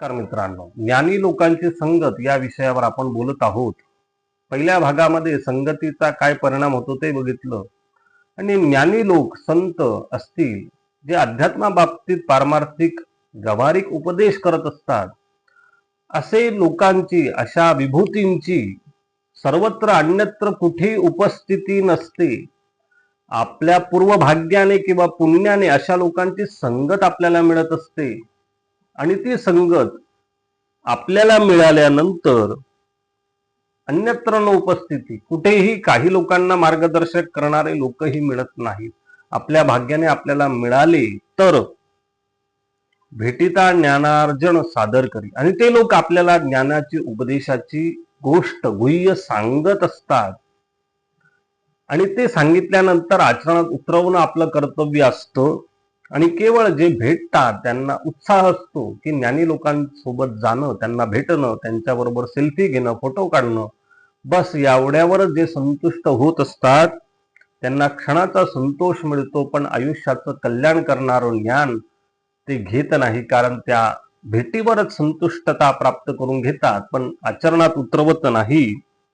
नमस्कार मित्रांनो. ज्ञानी लोकांची संगत या विषयावर आपण बोलत आहोत. पहिल्या भागामध्ये संगतीचा काय परिणाम होतो ते बघितलं. आणि ज्ञानी लोक संत असतील जे अध्यात्माबाबतीत पारमार्थिक व्यावहारिक उपदेश करत असतात असे लोकांची अशा विभूतींची सर्वत्र अन्यत्र कुठेही उपस्थिती नसते. आपल्या पूर्वभाग्याने किंवा पुण्याने अशा लोकांची संगत आपल्याला मिळत असते. आणि ती संगत आपल्याला मिळाल्यानंतर अन्यत्र न उपस्थिती कुठेही काही लोकांना मार्गदर्शक करणारे लोकही मिळत नाहीत. आपल्या भाग्याने आपल्याला मिळाले तर भेटीता ज्ञानार्जन सादर करी. आणि ते लोक आपल्याला ज्ञानाची उपदेशाची गोष्ट गुह्य सांगत असतात. आणि ते सांगितल्यानंतर आचरणात उतरवणं आपलं कर्तव्य असतं. आणि केवळ जे भेटतात त्यांना उत्साह असतो की ज्ञानी लोकांसोबत जाणं त्यांना भेटणं त्यांच्याबरोबर सेल्फी घेणं फोटो काढणं बस एवढ्यावरच जे संतुष्ट होत असतात त्यांना क्षणाचा संतोष मिळतो पण आयुष्याचं कल्याण करणारं ज्ञान ते घेत नाही कारण त्या भेटीवरच संतुष्टता प्राप्त करून घेतात पण आचरणात उतरवत नाही.